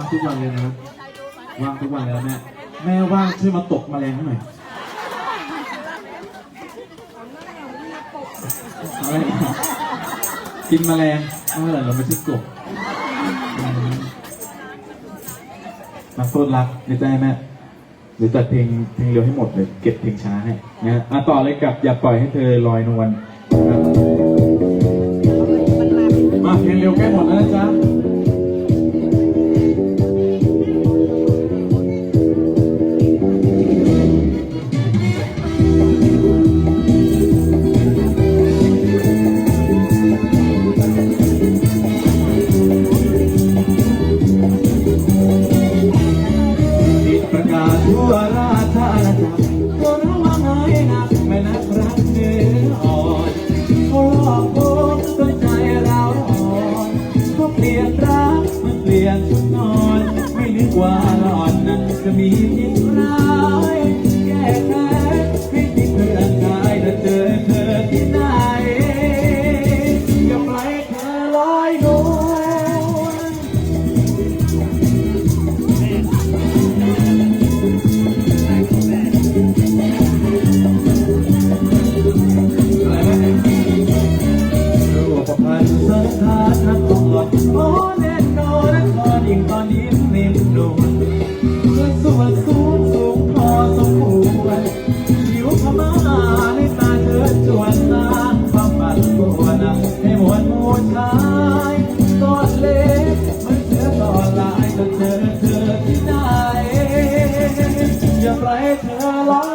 ว่างทุกวันเลยนะครับว่างทุกวันเลยแม่แม่ว่างช่วยมาตกแมลงให้หน่อยอะไรกินแมลงเอาเมื่อไหร่เราไม่ใช่กบมาโคตรรักในใจแม่หรือตัดเพลงเพลงเร็วให้หมดเลย เก็บเพลงช้าให้นะฮะอะต่อเลยกับอย่าปล่อยให้เธอลอยนวล ติดประกาศทั่วราชอาณาจักรตัวเรางไงนะแม่นักรักเนื้ออ่อนเขาหลอกโกงจนใจเราอ่อนเขาเปลี่ยนรักมันเปลี่ยนชุดนอน ไม่นึกว่าหลอนนั้นจะมีพิษร้า วนให้มวลหมู่ชายตอนเล็กมันเสือตอนลายจนเจอเธอที่ไหนอย่าปล่อยเธอลอย